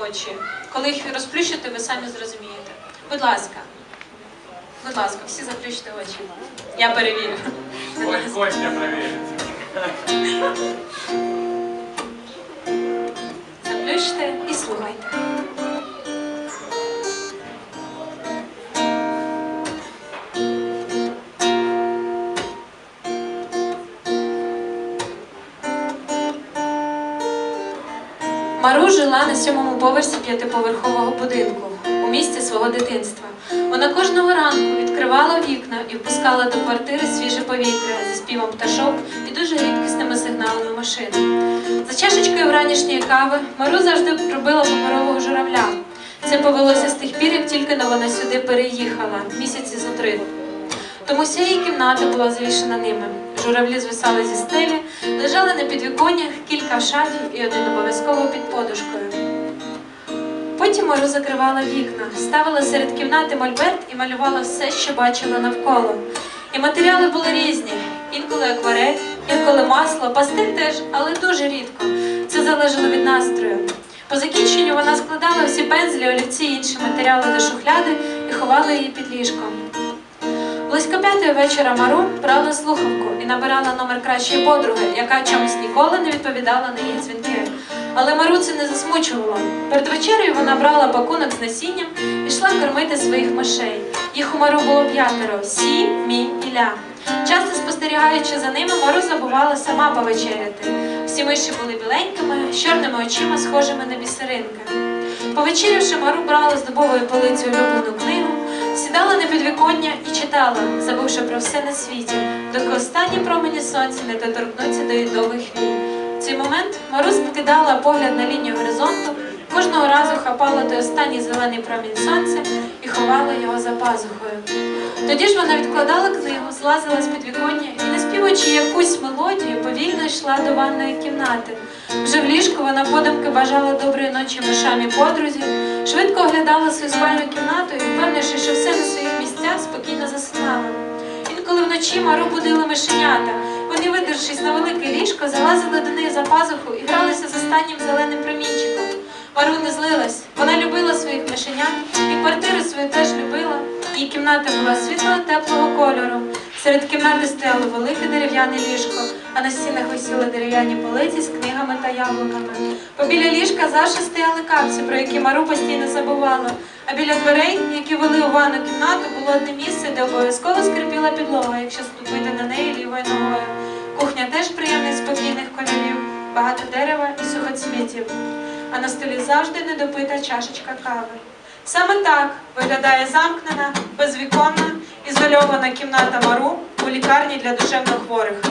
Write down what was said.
очі. Коли їх розплющите, ви самі зрозумієте. Будь ласка. Будь ласка, всі заплющте очі. Я перевірю. Ой. Костя проверит. Заплющте Мару жила на сьомому поверсі п'ятиповерхового будинку у місті свого дитинства. Вона кожного ранку відкривала вікна і впускала до квартири свіже повітря зі співом пташок і дуже рідкісними сигналами машин. За чашечкою вранішньої кави Мару завжди робила паперового журавля. Це повелося з тих пір, як тільки но вона сюди переїхала місяці зо три. Тому вся її кімната була завішена ними. Журавлі звисали зі стелі, лежали на підвіконнях, кілька в шафі і один обов'язково під подушкою. Потім Мару закривала вікна, ставила серед кімнати мольберт і малювала все, що бачила навколо. І матеріали були різні: інколи акварель, інколи масло, пастель теж, але дуже рідко. Це залежало від настрою. По закінченню вона складала всі пензлі, олівці і інші матеріали до шухляди і ховала її під ліжком. Близько п'ятої вечора Мару брала слухавку і набирала номер кращої подруги, яка чомусь ніколи не відповідала на її дзвінки. Але Мару це не засмучувало. Перед вечерею вона брала пакунок з насінням і йшла кормити своїх мишей. Їх у Мару було п'ятеро сі, мі і ля. Часто спостерігаючи за ними, Мару забувала сама повечеряти. Всі миші були біленькими, з чорними очима, схожими на бісеринки. Повечерявши, Мару брала з дубової полиці улюблену книгу, сідала на підвіконня і читала, забувши про все на світі, доки останні промені сонця не доторкнуться до їдових вій. В цей момент мороз скидала погляд на лінію горизонту, кожного разу хапала той останній зелений промінь сонця і ховала його за пазухою. Тоді ж вона відкладала книгу, злазила з підвіконня і, наспівуючи якусь мелодію, повільно йшла до ванної кімнати. Вже в ліжку вона подумки бажала доброї ночі мишам і подрузі, швидко оглядала свою спальну кімнату і, впевнивши, що все на своїх місцях, спокійно засинала. Інколи вночі Мару будили мишенята. Вони, видершись на велике ліжко, залазили до неї за пазуху і гралися з останнім зеленим промінчиком. Мару не злилась. Вона любила своїх мишенят і квартиру свою теж любила. Її кімната була світлого теплого кольору. Серед кімнати стояло велике дерев'яне ліжко, а на стінах висіли дерев'яні полиці з книгами та яблуками. Побіля ліжка завжди стояли капці, про які Мару постійно забувала. А біля дверей, які вели у ванну кімнату, було одне місце, де обов'язково скрипіла підлога, якщо ступити на неї лівою ногою. Кухня теж приємних спокійних кольорів, багато дерева і сухоцвітів. А на столі завжди недопита чашечка кави. Саме так виглядає замкнена, безвіконна, ізольована кімната Мару у лікарні для душевнохворих.